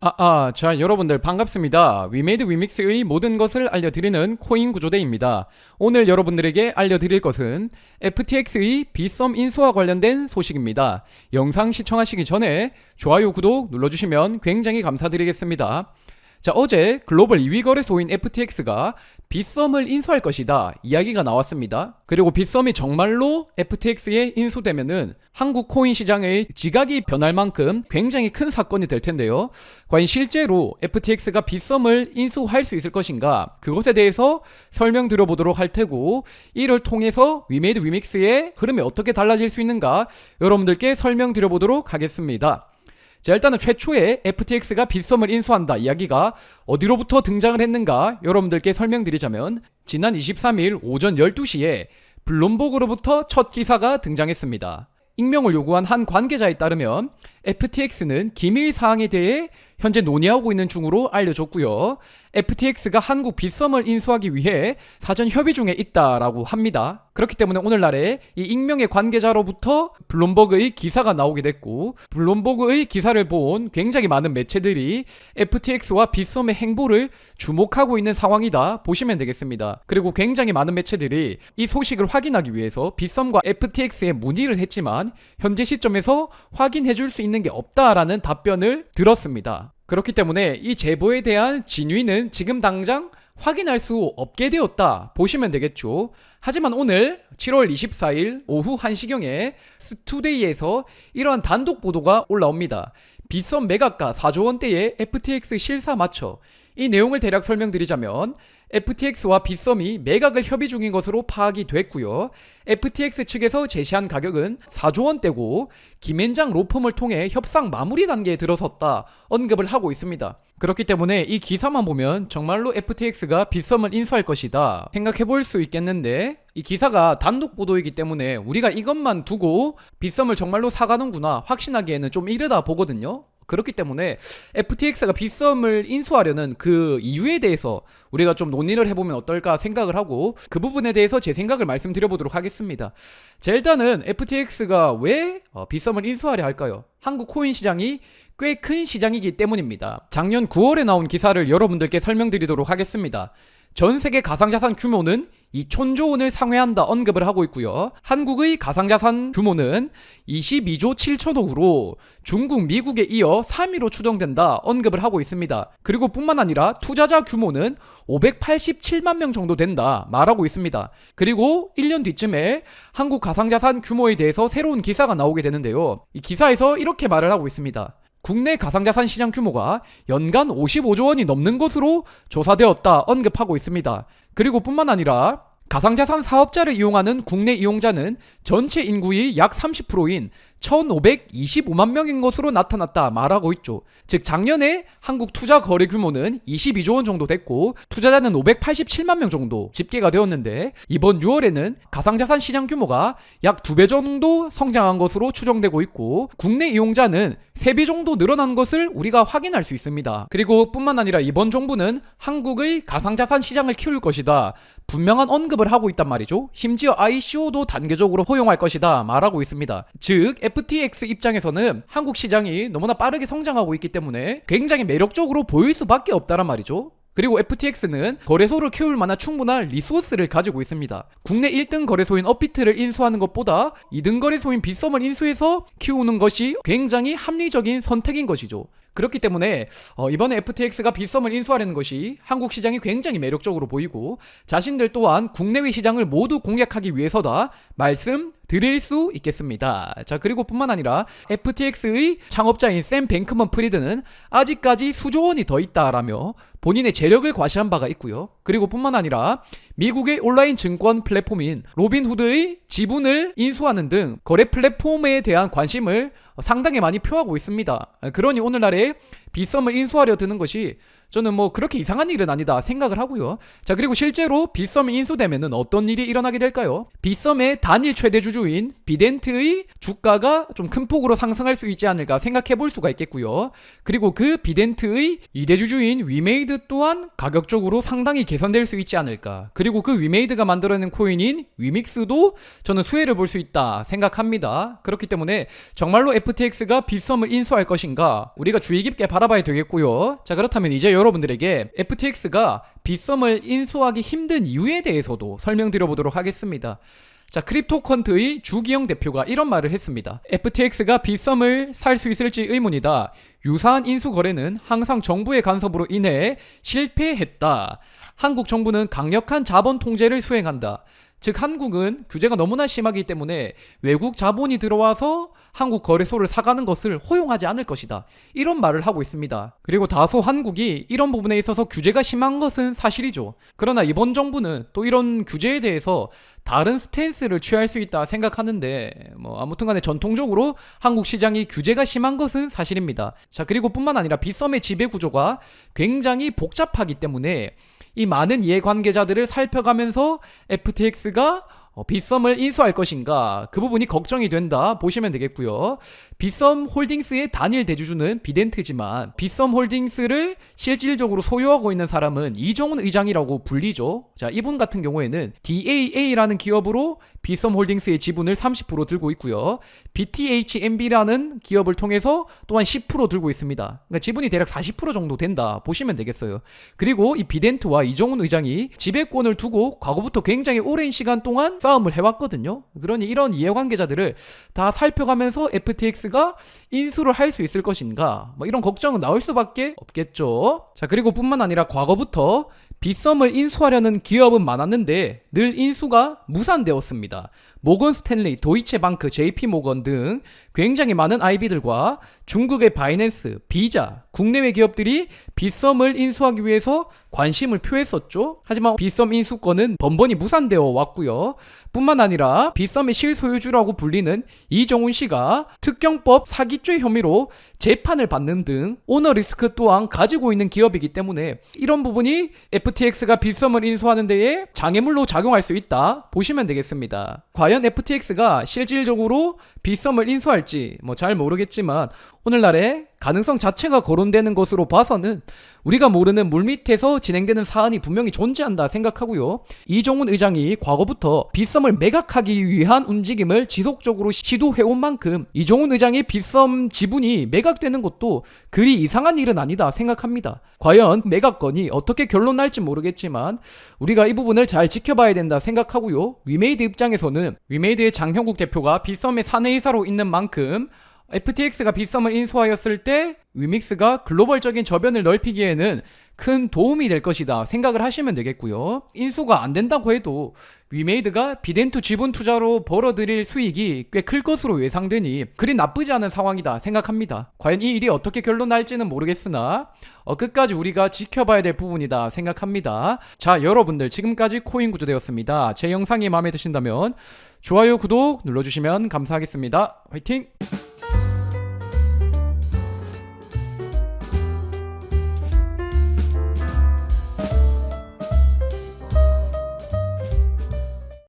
아, 아, 자, 여러분들 반갑습니다. 위메이드 위믹스의 모든 것을 알려드리는 코인 구조대입니다. 오늘 여러분들에게 알려드릴 것은 FTX의 비썸 인수와 관련된 소식입니다. 영상 시청하시기 전에 좋아요, 구독 눌러주시면 굉장히 감사드리겠습니다. 자, 어제 글로벌 2위 거래소인 FTX가 빗썸을 인수할 것이다 이야기가 나왔습니다. 그리고 빗썸이 정말로 FTX에 인수되면은 한국 코인 시장의 지각이 변할 만큼 굉장히 큰 사건이 될 텐데요. 과연 실제로 FTX가 빗썸을 인수할 수 있을 것인가? 그것에 대해서 설명드려 보도록 할 테고 이를 통해서 위메이드 위믹스의 흐름이 어떻게 달라질 수 있는가 여러분들께 설명드려 보도록 하겠습니다. 자, 일단은 최초에 FTX가 빗썸을 인수한다 이야기가 어디로부터 등장을 했는가 여러분들께 설명드리자면 지난 23일 오전 12시에 블룸버그로부터 첫 기사가 등장했습니다. 익명을 요구한 한 관계자에 따르면 FTX는 기밀 사항에 대해 현재 논의하고 있는 중으로 알려졌고요. FTX가 한국 빗썸을 인수하기 위해 사전 협의 중에 있다라고 합니다. 그렇기 때문에 오늘날에 이 익명의 관계자로부터 블룸버그의 기사가 나오게 됐고 블룸버그의 기사를 본 굉장히 많은 매체들이 FTX와 빗썸의 행보를 주목하고 있는 상황이다 보시면 되겠습니다. 그리고 굉장히 많은 매체들이 이 소식을 확인하기 위해서 빗썸과 FTX에 문의를 했지만 현재 시점에서 확인해 줄 수 있는 게 없다라는 답변을 들었습니다. 그렇기 때문에 이 제보에 대한 진위는 지금 당장 확인할 수 없게 되었다 보시면 되겠죠. 하지만 오늘 7월 24일 오후 1시경에 스투데이에서 이러한 단독 보도가 올라옵니다. 빗썸 매각가 4조 원대의 FTX 실사 맞춰 이 내용을 대략 설명드리자면 FTX와 빗썸이 매각을 협의 중인 것으로 파악이 됐고요. FTX 측에서 제시한 가격은 4조 원대고 김앤장 로펌을 통해 협상 마무리 단계에 들어섰다 언급을 하고 있습니다. 그렇기 때문에 이 기사만 보면 정말로 FTX가 빗썸을 인수할 것이다 생각해 볼 수 있겠는데 이 기사가 단독 보도이기 때문에 우리가 이것만 두고 빗썸을 정말로 사가는구나 확신하기에는 좀 이르다 보거든요. 그렇기 때문에 FTX가 빗썸을 인수하려는 그 이유에 대해서 우리가 좀 논의를 해보면 어떨까 생각을 하고 그 부분에 대해서 제 생각을 말씀드려 보도록 하겠습니다. 자, 일단은 FTX가 왜 어, 빗썸을 인수하려 할까요? 한국 코인 시장이 꽤 큰 시장이기 때문입니다. 작년 9월에 나온 기사를 여러분들께 설명드리도록 하겠습니다. 전 세계 가상자산 규모는 2천조 원을 상회한다 언급을 하고 있고요. 한국의 가상자산 규모는 22조 7천억으로 중국, 미국에 이어 3위로 추정된다 언급을 하고 있습니다. 그리고 뿐만 아니라 투자자 규모는 587만 명 정도 된다 말하고 있습니다. 그리고 1년 뒤쯤에 한국 가상자산 규모에 대해서 새로운 기사가 나오게 되는데요. 이 기사에서 이렇게 말을 하고 있습니다. 국내 가상자산 시장 규모가 연간 55조 원이 넘는 것으로 조사되었다 언급하고 있습니다. 그리고 뿐만 아니라 가상자산 사업자를 이용하는 국내 이용자는 전체 인구의 약 30%인 1,525만 명인 것으로 나타났다 말하고 있죠. 즉 작년에 한국 투자 거래 규모는 22조 원 정도 됐고 투자자는 587만 명 정도 집계가 되었는데 이번 6월에는 가상자산 시장 규모가 약 2배 정도 성장한 것으로 추정되고 있고 국내 이용자는 3배 정도 늘어난 것을 우리가 확인할 수 있습니다. 그리고 뿐만 아니라 이번 정부는 한국의 가상자산 시장을 키울 것이다. 분명한 언급을 하고 있단 말이죠. 심지어 ICO도 단계적으로 허용할 것이다 말하고 있습니다. 즉 FTX 입장에서는 한국 시장이 너무나 빠르게 성장하고 있기 때문에 굉장히 매력적으로 보일 수밖에 없다란 말이죠. 그리고 FTX는 거래소를 키울 만한 충분한 리소스를 가지고 있습니다. 국내 1등 거래소인 업비트를 인수하는 것보다 2등 거래소인 빗썸을 인수해서 키우는 것이 굉장히 합리적인 선택인 것이죠. 그렇기 때문에 어, 이번에 FTX가 빗썸을 인수하려는 것이 한국 시장이 굉장히 매력적으로 보이고 자신들 또한 국내외 시장을 모두 공략하기 위해서다 말씀 드릴 수 있겠습니다. 자 그리고 뿐만 아니라 FTX의 창업자인 샘 뱅크먼 프리드는 아직까지 수조 원이 더 있다라며 본인의 재력을 과시한 바가 있고요. 그리고 뿐만 아니라 미국의 온라인 증권 플랫폼인 로빈후드의 지분을 인수하는 등 거래 플랫폼에 대한 관심을 상당히 많이 표하고 있습니다. 그러니 오늘날에 빗썸을 인수하려 드는 것이 저는 뭐 그렇게 이상한 일은 아니다 생각을 하고요. 자 그리고 실제로 빗썸이 인수되면은 어떤 일이 일어나게 될까요? 빗썸의 단일 최대 주주인 비덴트의 주가가 좀 큰 폭으로 상승할 수 있지 않을까 생각해 볼 수가 있겠고요. 그리고 그 비덴트의 2대 주주인 위메이드 또한 가격적으로 상당히 개선될 수 있지 않을까. 그리고 그 위메이드가 만들어낸 코인인 위믹스도 저는 수혜를 볼 수 있다 생각합니다. 그렇기 때문에 정말로 FTX가 빗썸을 인수할 것인가 우리가 주의 깊게 바라봐야 되겠고요. 자 그렇다면 이제 여러분들에게 FTX가 빗썸을 인수하기 힘든 이유에 대해서도 설명드려 보도록 하겠습니다. 자, 크립토컨트의 주기영 대표가 이런 말을 했습니다. FTX가 빗썸을 살 수 있을지 의문이다. 유사한 인수 거래는 항상 정부의 간섭으로 인해 실패했다. 한국 정부는 강력한 자본 통제를 수행한다. 즉 한국은 규제가 너무나 심하기 때문에 외국 자본이 들어와서 한국 거래소를 사가는 것을 허용하지 않을 것이다. 이런 말을 하고 있습니다. 그리고 다소 한국이 이런 부분에 있어서 규제가 심한 것은 사실이죠. 그러나 이번 정부는 또 이런 규제에 대해서 다른 스탠스를 취할 수 있다 생각하는데 뭐 아무튼 간에 전통적으로 한국 시장이 규제가 심한 것은 사실입니다. 자, 그리고 뿐만 아니라 빗썸의 지배 구조가 굉장히 복잡하기 때문에 이 많은 이해관계자들을 살펴가면서 FTX가 어, 빗썸을 인수할 것인가 그 부분이 걱정이 된다 보시면 되겠고요. 빗썸 홀딩스의 단일 대주주는 비덴트지만 빗썸 홀딩스를 실질적으로 소유하고 있는 사람은 이종훈 의장이라고 불리죠. 자 이분 같은 경우에는 DAA라는 기업으로 빗썸 홀딩스의 지분을 30% 들고 있고요. BTHMB라는 기업을 통해서 또한 10% 들고 있습니다. 그러니까 지분이 대략 40% 정도 된다 보시면 되겠어요. 그리고 이 비덴트와 이종훈 의장이 지배권을 두고 과거부터 굉장히 오랜 시간 동안 싸움을 해왔거든요. 그러니 이런 이해관계자들을 다 살펴가면서 FTX 가 인수를 할 수 있을 것인가 뭐 이런 걱정은 나올 수밖에 없겠죠. 자 그리고 뿐만 아니라 과거부터 빗썸을 인수하려는 기업은 많았는데 늘 인수가 무산되었습니다. 모건 스탠리, 도이체방크, JP모건 등 굉장히 많은 IB들과 중국의 바이낸스, 비자, 국내외 기업들이 빗썸을 인수하기 위해서 관심을 표했었죠. 하지만 빗썸 인수권은 번번이 무산되어 왔고요. 뿐만 아니라 빗썸의 실소유주라고 불리는 이정훈 씨가 특경법 사기죄 혐의로 재판을 받는 등 오너 리스크 또한 가지고 있는 기업이기 때문에 이런 부분이 FTX가 빗썸을 인수하는 데에 장애물로 작용 할 수 있다 보시면 되겠습니다. 과연 FTX가 실질적으로 빗썸을 인수할지 뭐 잘 모르겠지만 오늘날의 가능성 자체가 거론되는 것으로 봐서는 우리가 모르는 물밑에서 진행되는 사안이 분명히 존재한다 생각하고요. 이종훈 의장이 과거부터 빗썸을 매각하기 위한 움직임을 지속적으로 시도해온 만큼 이종훈 의장의 빗썸 지분이 매각되는 것도 그리 이상한 일은 아니다 생각합니다. 과연 매각건이 어떻게 결론 날지 모르겠지만 우리가 이 부분을 잘 지켜봐야 된다 생각하고요. 위메이드 입장에서는 위메이드의 장형국 대표가 빗썸의 사내이사로 있는 만큼 FTX가 빗썸을 인수하였을 때 위믹스가 글로벌적인 저변을 넓히기에는 큰 도움이 될 것이다 생각을 하시면 되겠고요. 인수가 안 된다고 해도 위메이드가 비덴투 지분 투자로 벌어들일 수익이 꽤 클 것으로 예상되니 그리 나쁘지 않은 상황이다 생각합니다. 과연 이 일이 어떻게 결론 날지는 모르겠으나 어, 끝까지 우리가 지켜봐야 될 부분이다 생각합니다. 자 여러분들 지금까지 코인 구조되었습니다. 제 영상이 마음에 드신다면 좋아요 구독 눌러주시면 감사하겠습니다. 화이팅!